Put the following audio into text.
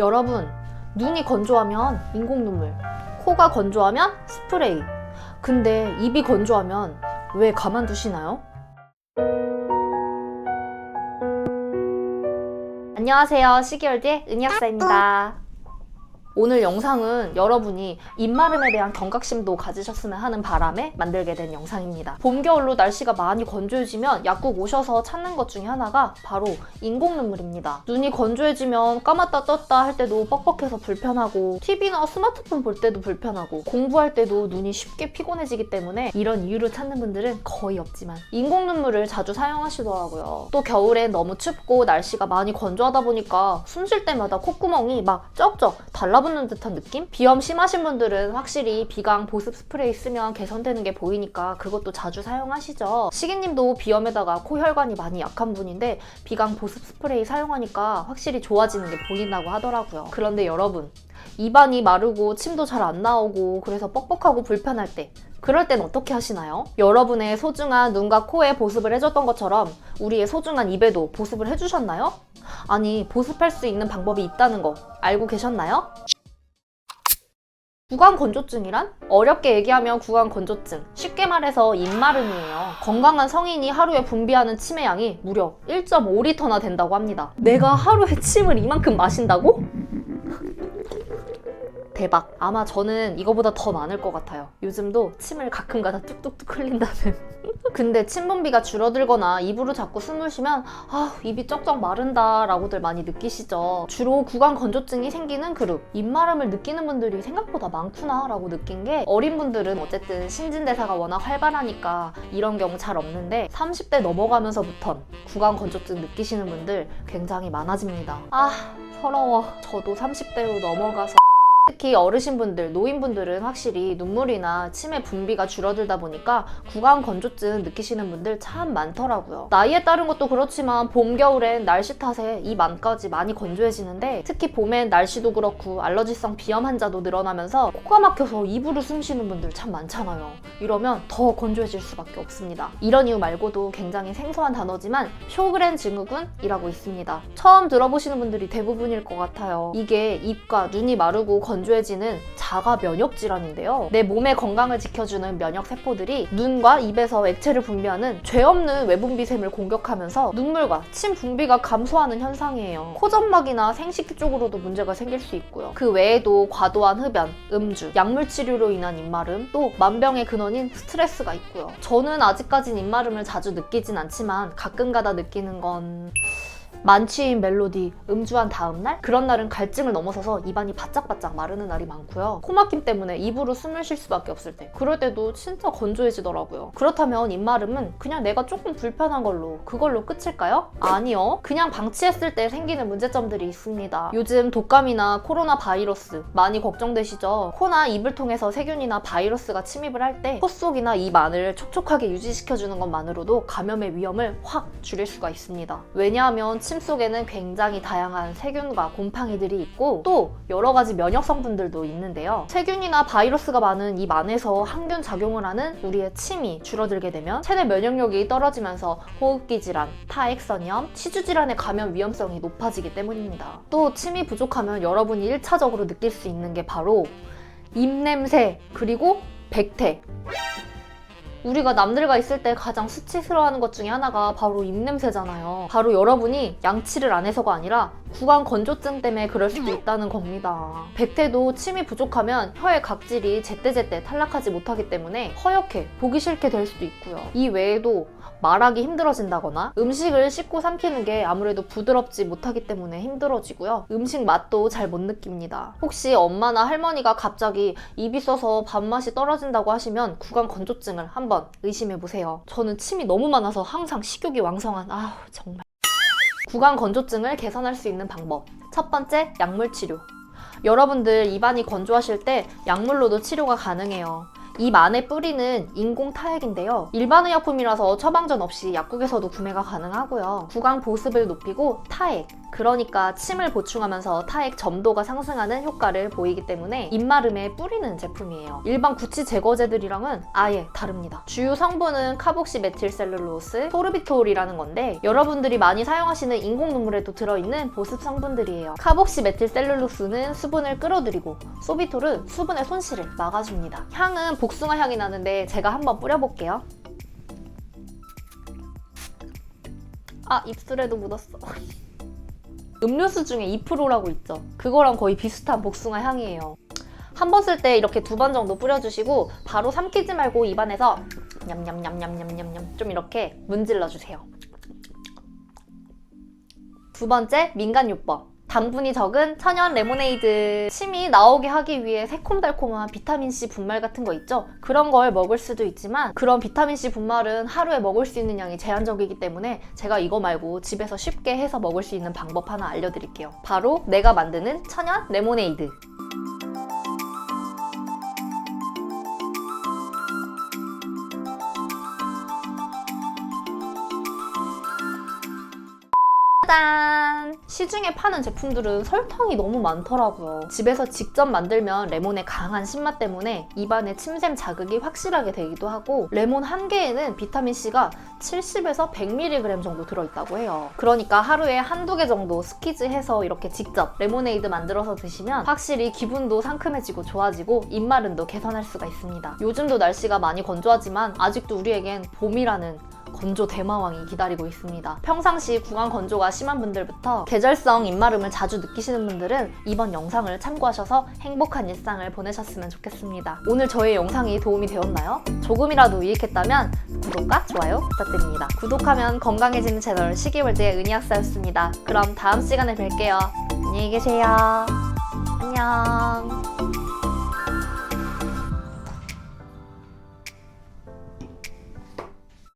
여러분, 눈이 건조하면 인공 눈물, 코가 건조하면 스프레이. 근데 입이 건조하면 왜 가만두시나요? 안녕하세요. 시기월드의 은희 학사입니다. 오늘 영상은 여러분이 입마름에 대한 경각심도 가지셨으면 하는 바람에 만들게 된 영상입니다. 봄, 겨울로 날씨가 많이 건조해지면 약국 오셔서 찾는 것 중에 하나가 바로 인공 눈물입니다. 눈이 건조해지면 감았다 떴다 할 때도 뻑뻑해서 불편하고 TV나 스마트폰 볼 때도 불편하고 공부할 때도 눈이 쉽게 피곤해지기 때문에 이런 이유로 찾는 분들은 거의 없지만 인공 눈물을 자주 사용하시더라고요. 또 겨울엔 너무 춥고 날씨가 많이 건조하다 보니까 숨 쉴 때마다 콧구멍이 막 쩍쩍 달라붙는 듯한 느낌? 비염 심하신 분들은 확실히 비강 보습 스프레이 쓰면 개선되는 게 보이니까 그것도 자주 사용하시죠. 시기님도 비염에다가 코 혈관이 많이 약한 분인데 비강 보습 스프레이 사용하니까 확실히 좋아지는 게 보인다고 하더라고요. 그런데 여러분, 입안이 마르고 침도 잘 안 나오고 그래서 뻑뻑하고 불편할 때 그럴 땐 어떻게 하시나요? 여러분의 소중한 눈과 코에 보습을 해줬던 것처럼 우리의 소중한 입에도 보습을 해주셨나요? 아니, 보습할 수 있는 방법이 있다는 거 알고 계셨나요? 구강 건조증이란? 어렵게 얘기하면 구강 건조증, 쉽게 말해서 입마름이에요. 건강한 성인이 하루에 분비하는 침의 양이 무려 1.5리터나 된다고 합니다. 내가 하루에 침을 이만큼 마신다고? 대박. 아마 저는 이거보다 더 많을 것 같아요. 요즘도 침을 가끔가다 뚝뚝뚝 흘린다는. 근데 침 분비가 줄어들거나 입으로 자꾸 숨을 쉬면 아 입이 쩍쩍 마른다 라고들 많이 느끼시죠. 주로 구강 건조증이 생기는 그룹. 입마름을 느끼는 분들이 생각보다 많구나 라고 느낀 게 어린 분들은 어쨌든 신진대사가 워낙 활발하니까 이런 경우 잘 없는데 30대 넘어가면서부턴 구강 건조증 느끼시는 분들 굉장히 많아집니다. 아 서러워. 저도 30대로 넘어가서 특히 어르신분들, 노인분들은 확실히 눈물이나 침의 분비가 줄어들다 보니까 구강 건조증 느끼시는 분들 참 많더라고요. 나이에 따른 것도 그렇지만 봄, 겨울엔 날씨 탓에 입 안까지 많이 건조해지는데 특히 봄엔 날씨도 그렇고 알러지성 비염 환자도 늘어나면서 코가 막혀서 입으로 숨 쉬는 분들 참 많잖아요. 이러면 더 건조해질 수밖에 없습니다. 이런 이유 말고도 굉장히 생소한 단어지만 쇼그렌 증후군이라고 있습니다. 처음 들어보시는 분들이 대부분일 것 같아요. 이게 입과 눈이 마르고 건조해지는 자가 면역 질환인데요. 내 몸의 건강을 지켜주는 면역 세포들이 눈과 입에서 액체를 분비하는 죄 없는 외분비샘을 공격하면서 눈물과 침 분비가 감소하는 현상이에요. 코점막이나 생식기 쪽으로도 문제가 생길 수 있고요. 그 외에도 과도한 흡연, 음주, 약물 치료로 인한 입마름, 또 만병의 근원인 스트레스가 있고요. 저는 아직까진 입마름을 자주 느끼진 않지만 가끔가다 느끼는 건 만취인 멜로디, 음주한 다음날? 그런 날은 갈증을 넘어서서 입안이 바짝바짝 마르는 날이 많고요. 코막힘 때문에 입으로 숨을 쉴 수밖에 없을 때. 그럴 때도 진짜 건조해지더라고요. 그렇다면 입마름은 그냥 내가 조금 불편한 걸로, 그걸로 끝일까요? 아니요. 그냥 방치했을 때 생기는 문제점들이 있습니다. 요즘 독감이나 코로나 바이러스 많이 걱정되시죠? 코나 입을 통해서 세균이나 바이러스가 침입을 할 때 코 속이나 입 안을 촉촉하게 유지시켜주는 것만으로도 감염의 위험을 확 줄일 수가 있습니다. 왜냐하면 침 속에는 굉장히 다양한 세균과 곰팡이들이 있고 또 여러 가지 면역 성분들도 있는데요. 세균이나 바이러스가 많은 입 안에서 항균 작용을 하는 우리의 침이 줄어들게 되면 체내 면역력이 떨어지면서 호흡기 질환, 타액선염, 치주 질환의 감염 위험성이 높아지기 때문입니다. 또 침이 부족하면 여러분이 1차적으로 느낄 수 있는 게 바로 입냄새 그리고 백태 우리가 남들과 있을 때 가장 수치스러워하는 것 중에 하나가 바로 입냄새잖아요. 바로 여러분이 양치를 안 해서가 아니라 구강 건조증 때문에 그럴 수도 있다는 겁니다. 백태도 침이 부족하면 혀의 각질이 제때제때 탈락하지 못하기 때문에 허옇게 보기 싫게 될 수도 있고요. 이 외에도 말하기 힘들어진다거나 음식을 씹고 삼키는 게 아무래도 부드럽지 못하기 때문에 힘들어지고요. 음식 맛도 잘 못 느낍니다. 혹시 엄마나 할머니가 갑자기 입이 써서 밥맛이 떨어진다고 하시면 구강 건조증을 한번 의심해 보세요. 저는 침이 너무 많아서 항상 식욕이 왕성한 아우 정말 구강 건조증을 개선할 수 있는 방법. 첫 번째, 약물 치료. 여러분들 입안이 건조하실 때 약물로도 치료가 가능해요. 입 안에 뿌리는 인공 타액인데요. 일반 의약품이라서 처방전 없이 약국에서도 구매가 가능하고요. 구강 보습을 높이고 타액, 그러니까 침을 보충하면서 타액 점도가 상승하는 효과를 보이기 때문에 입마름에 뿌리는 제품이에요. 일반 구취 제거제들이랑은 아예 다릅니다. 주요 성분은 카복시 메틸셀룰로스, 소르비톨이라는 건데 여러분들이 많이 사용하시는 인공 눈물에도 들어있는 보습 성분들이에요. 카복시 메틸셀룰로스는 수분을 끌어들이고 소비톨은 수분의 손실을 막아줍니다. 향은 복숭아 향이 나는데 제가 한번 뿌려볼게요. 아 입술에도 묻었어. 음료수 중에 2%라고 있죠. 그거랑 거의 비슷한 복숭아 향이에요. 한 번 쓸 때 이렇게 두 번 정도 뿌려주시고 바로 삼키지 말고 입안에서 냠냠냠냠냠냠냠 좀 이렇게 문질러 주세요. 두 번째 민간요법. 당분이 적은 천연 레모네이드. 침이 나오게 하기 위해 새콤달콤한 비타민C 분말 같은 거 있죠? 그런 걸 먹을 수도 있지만 그런 비타민C 분말은 하루에 먹을 수 있는 양이 제한적이기 때문에 제가 이거 말고 집에서 쉽게 해서 먹을 수 있는 방법 하나 알려드릴게요. 바로 내가 만드는 천연 레모네이드. 짠! 시중에 파는 제품들은 설탕이 너무 많더라고요. 집에서 직접 만들면 레몬의 강한 신맛 때문에 입안에 침샘 자극이 확실하게 되기도 하고 레몬 한 개에는 비타민C가 70에서 100mg 정도 들어있다고 해요. 그러니까 하루에 한두 개 정도 스키즈 해서 이렇게 직접 레모네이드 만들어서 드시면 확실히 기분도 상큼해지고 좋아지고 입마름도 개선할 수가 있습니다. 요즘도 날씨가 많이 건조하지만 아직도 우리에겐 봄이라는 건조 대마왕이 기다리고 있습니다. 평상시 구강 건조가 심한 분들부터 계절성 입마름을 자주 느끼시는 분들은 이번 영상을 참고하셔서 행복한 일상을 보내셨으면 좋겠습니다. 오늘 저의 영상이 도움이 되었나요? 조금이라도 유익했다면 구독과 좋아요 부탁드립니다. 구독하면 건강해지는 채널 시기월드의 은희학사였습니다. 그럼 다음 시간에 뵐게요. 안녕히 계세요. 안녕.